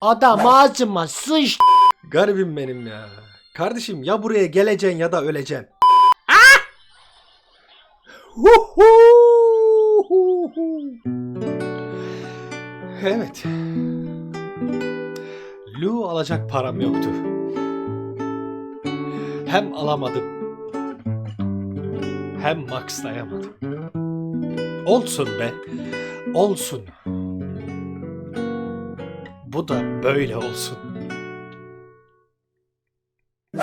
Adam ağzıma sıç. Garibim benim ya. Kardeşim ya buraya geleceksin ya da öleceksin. Evet. Lu alacak param yoktu. Hem alamadım. Hem maxlayamadım. Olsun be. Olsun. Bu da böyle olsun.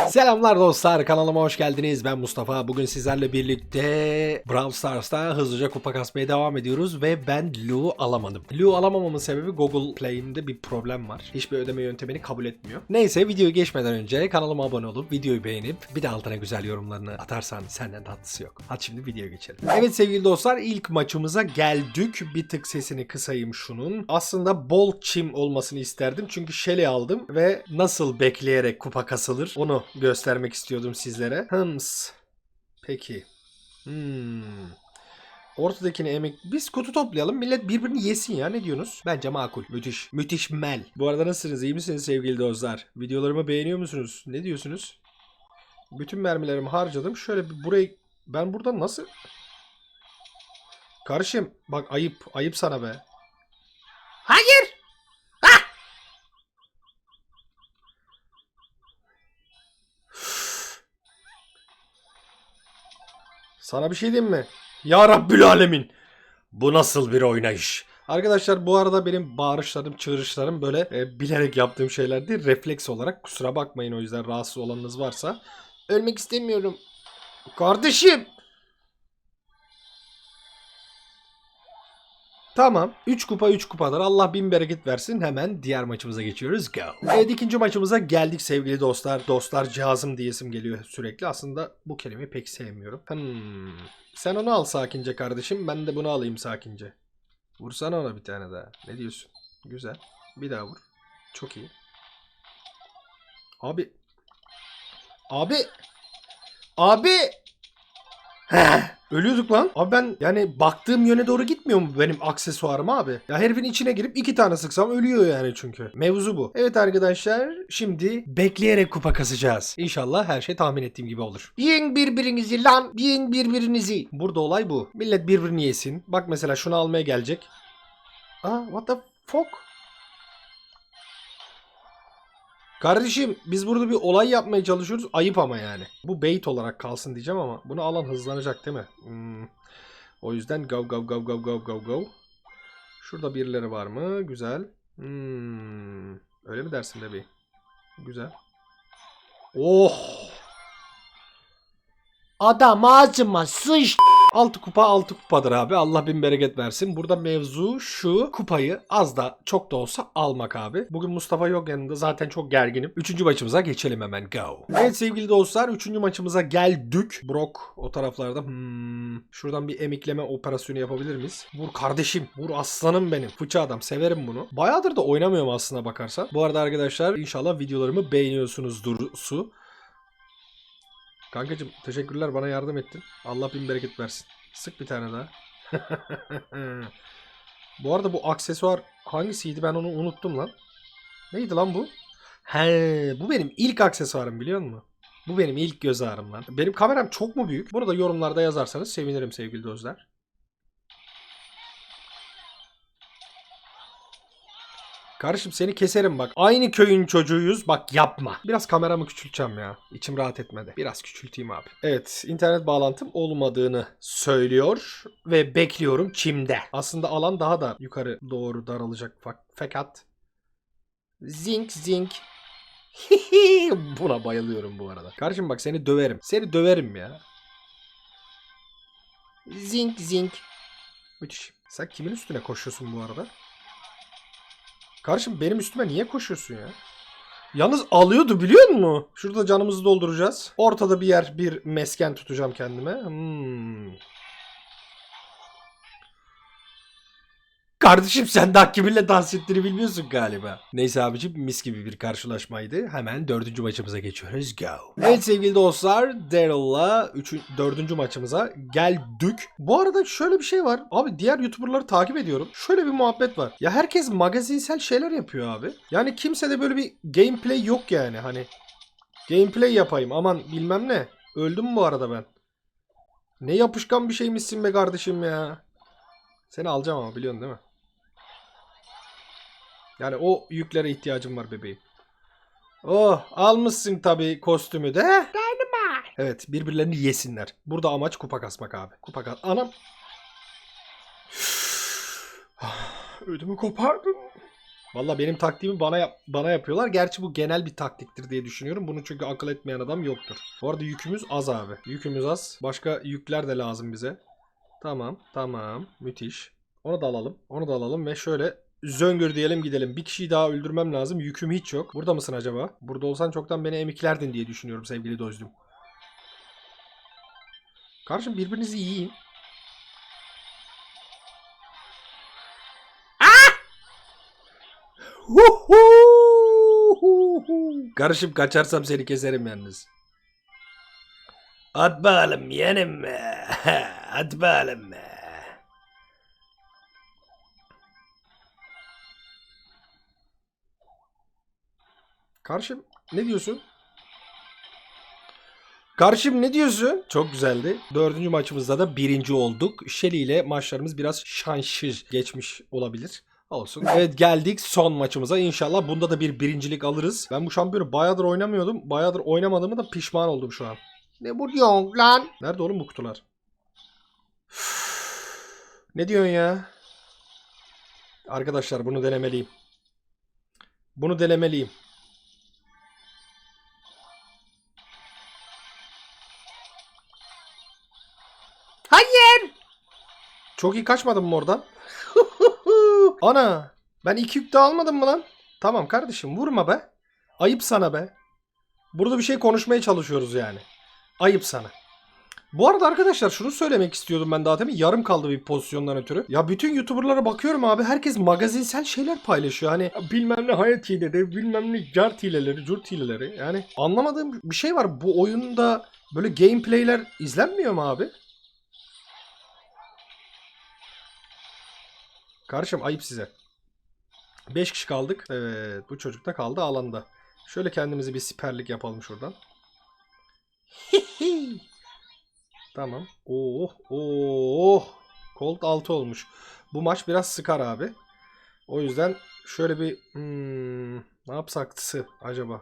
Selamlar dostlar kanalıma hoş geldiniz ben Mustafa bugün sizlerle birlikte Brawl Stars'ta hızlıca kupa kasmaya devam ediyoruz ve ben Lu alamadım. Lu alamamamın sebebi Google Play'imde bir problem var. Hiçbir ödeme yöntemini kabul etmiyor. Neyse videoyu geçmeden önce kanalıma abone olup videoyu beğenip bir de altına güzel yorumlarını atarsan senden tatlısı yok. Hadi şimdi videoya geçelim. Evet sevgili dostlar ilk maçımıza geldik. Bir tık sesini kısayım şunun. Aslında bol çim olmasını isterdim çünkü Shelly aldım ve nasıl bekleyerek kupa kasılır onu göstermek istiyordum sizlere. Hıms. Peki. Hmm. Ortadakini emek... Biz kutu toplayalım. Millet birbirini yesin ya. Ne diyorsunuz? Bence makul. Müthiş. Müthiş mel. Bu arada nasılsınız? İyi misiniz sevgili dostlar? Videolarımı beğeniyor musunuz? Ne diyorsunuz? Bütün mermilerimi harcadım. Şöyle bir burayı... Ben burada nasıl... Karışım. Bak ayıp. Ayıp sana be. Hayır. Sana bir şey diyeyim mi? Ya Rabbül Alemin. Bu nasıl bir oynayış? Arkadaşlar bu arada benim bağırışlarım, çığırışlarım böyle e, bilerek yaptığım şeyler değil. Refleks olarak kusura bakmayın o yüzden rahatsız olanınız varsa. Ölmek istemiyorum. Kardeşim. Tamam. 3 kupa 3 kupadır. Allah bin bereket versin. Hemen diğer maçımıza geçiyoruz. Go. Evet ikinci maçımıza geldik sevgili dostlar. Dostlar cihazım diyesim geliyor sürekli. Aslında bu kelimeyi pek sevmiyorum. Hmm. Sen onu al sakince kardeşim. Ben de bunu alayım sakince. Vursana ona bir tane daha. Ne diyorsun? Güzel. Bir daha vur. Çok iyi. Abi. Abi. Abi. Heh, Ölüyorduk lan. Abi ben yani baktığım yöne doğru gitmiyor mu benim aksesuarım abi? Ya herifin içine girip iki tane sıksam ölüyor yani çünkü. Mevzu bu. Evet arkadaşlar şimdi bekleyerek kupa kasacağız. İnşallah her şey tahmin ettiğim gibi olur. Yiyin birbirinizi lan. Yiyin birbirinizi. Burada olay bu. Millet birbirini yesin. Bak mesela şunu almaya gelecek. Aa what the fuck? Kardeşim biz burada bir olay yapmaya çalışıyoruz. Ayıp ama yani. Bu bait olarak kalsın diyeceğim ama bunu alan hızlanacak değil mi? Hmm. O yüzden go go go go go go go. Şurada birileri var mı? Güzel. Hmm. Öyle mi dersin bebeğim? Güzel. Oh! Adam ağzıma sıç. 6 kupa 6 kupadır abi. Allah bin bereket versin. Burada mevzu şu. Kupayı az da çok da olsa almak abi. Bugün Mustafa yok yanında. Zaten çok gerginim. Üçüncü maçımıza geçelim hemen. Go. Evet sevgili dostlar. Üçüncü maçımıza geldik. Brock o taraflarda. Hmm. Şuradan bir emikleme operasyonu yapabilir miyiz? Vur kardeşim. Vur aslanım benim. Fıçı adam. Severim bunu. Bayağıdır da oynamıyorum aslına bakarsan. Bu arada arkadaşlar inşallah videolarımı beğeniyorsunuzdur su. Kankacım teşekkürler bana yardım ettin. Allah bin bereket versin. Sık bir tane daha. bu arada bu aksesuar hangisiydi ben onu unuttum lan. Neydi lan bu? He, bu benim ilk aksesuarım biliyor musun? Bu benim ilk göz ağrım lan. Benim kameram çok mu büyük? Burada yorumlarda yazarsanız sevinirim sevgili dostlar. Kardeşim seni keserim bak. Aynı köyün çocuğuyuz. Bak yapma. Biraz kameramı küçülteceğim ya. İçim rahat etmedi. Biraz küçülteyim abi. Evet internet bağlantım olmadığını söylüyor. Ve bekliyorum kimde. Aslında alan daha da yukarı doğru daralacak. Fak- Fakat zink zink. Buna bayılıyorum bu arada. Kardeşim bak seni döverim. Seni döverim ya. Zink zink. Müthiş. Sen kimin üstüne koşuyorsun bu arada? Kardeşim benim üstüme niye koşuyorsun ya? Yalnız alıyordu biliyor musun? Şurada canımızı dolduracağız. Ortada bir yer bir mesken tutacağım kendime. Hmm. Kardeşim sen daha kiminle dans ettiğini bilmiyorsun galiba. Neyse abicim mis gibi bir karşılaşmaydı. Hemen dördüncü maçımıza geçiyoruz. Go. Evet sevgili dostlar Daryl'la üçün- dördüncü maçımıza geldik. Bu arada şöyle bir şey var. Abi diğer YouTuber'ları takip ediyorum. Şöyle bir muhabbet var. Ya herkes magazinsel şeyler yapıyor abi. Yani kimse de böyle bir gameplay yok yani. Hani gameplay yapayım aman bilmem ne. Öldüm bu arada ben. Ne yapışkan bir şeymişsin be kardeşim ya. Seni alacağım ama biliyorsun değil mi? Yani o yüklere ihtiyacım var bebeğim. Oh almışsın tabii kostümü de. Evet birbirlerini yesinler. Burada amaç kupa kasmak abi. Kupa kas... Anam. Ödümü kopardım. Valla benim taktiğimi bana yap- bana yapıyorlar. Gerçi bu genel bir taktiktir diye düşünüyorum. Bunu çünkü akıl etmeyen adam yoktur. Bu arada yükümüz az abi. Yükümüz az. Başka yükler de lazım bize. Tamam, tamam. Müthiş. Onu da alalım. Onu da alalım ve şöyle zöngür diyelim gidelim. Bir kişiyi daha öldürmem lazım. Yüküm hiç yok. Burada mısın acaba? Burada olsan çoktan beni emiklerdin diye düşünüyorum sevgili dostum. Karşım birbirinizi yiyin. Karışım kaçarsam seni keserim yalnız. At bakalım yeğenim. At bakalım. Karşım ne diyorsun? Karşım ne diyorsun? Çok güzeldi. Dördüncü maçımızda da birinci olduk. Shelly ile maçlarımız biraz şanssız geçmiş olabilir. Olsun. Evet geldik son maçımıza. İnşallah bunda da bir birincilik alırız. Ben bu şampiyonu bayağıdır oynamıyordum. Bayağıdır oynamadığımı da pişman oldum şu an. Ne bu diyorsun lan? Nerede oğlum bu kutular? ne diyorsun ya? Arkadaşlar bunu denemeliyim. Bunu denemeliyim. Çok iyi kaçmadım mı oradan? Ana! Ben iki yük de almadım mı lan? Tamam kardeşim vurma be. Ayıp sana be. Burada bir şey konuşmaya çalışıyoruz yani. Ayıp sana. Bu arada arkadaşlar şunu söylemek istiyordum ben daha demin. Yarım kaldı bir pozisyondan ötürü. Ya bütün YouTuber'lara bakıyorum abi. Herkes magazinsel şeyler paylaşıyor. Hani bilmem ne hayat hileleri, bilmem ne cart hileleri, curt hileleri. Yani anlamadığım bir şey var. Bu oyunda böyle gameplayler izlenmiyor mu abi? Kardeşim ayıp size. 5 kişi kaldık. Evet bu çocuk da kaldı alanda. Şöyle kendimizi bir siperlik yapalım şuradan. tamam. Oh oh. Colt 6 olmuş. Bu maç biraz sıkar abi. O yüzden şöyle bir hmm, ne yapsak acaba?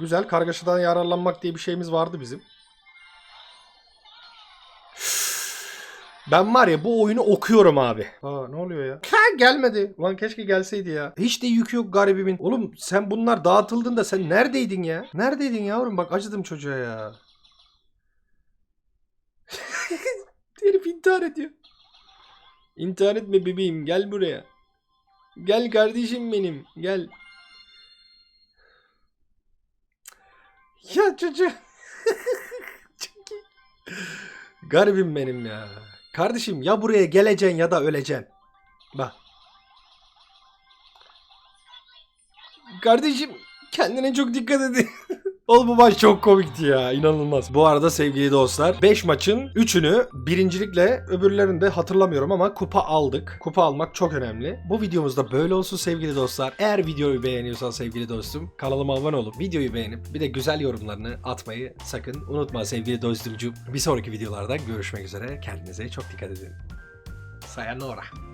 Güzel kargaşadan yararlanmak diye bir şeyimiz vardı bizim. Ben var ya bu oyunu okuyorum abi. Aa ne oluyor ya? Ha gelmedi. Ulan keşke gelseydi ya. Hiç de yük yok garibimin. Oğlum sen bunlar dağıtıldığında sen neredeydin ya? Neredeydin yavrum? Bak acıdım çocuğa ya. Herif intihar ediyor. İntihar etme bebeğim. Gel buraya. Gel kardeşim benim. Gel. Ya çocuğum. Garibim benim ya. Kardeşim ya buraya geleceksin ya da öleceksin. Bak. Kardeşim kendine çok dikkat edin. Oğlum bu maç çok komikti ya. inanılmaz. Bu arada sevgili dostlar 5 maçın 3'ünü birincilikle öbürlerini de hatırlamıyorum ama kupa aldık. Kupa almak çok önemli. Bu videomuzda böyle olsun sevgili dostlar. Eğer videoyu beğeniyorsan sevgili dostum kanalıma abone olup videoyu beğenip bir de güzel yorumlarını atmayı sakın unutma sevgili dostumcuğum. Bir sonraki videolarda görüşmek üzere. Kendinize çok dikkat edin. Sayonara.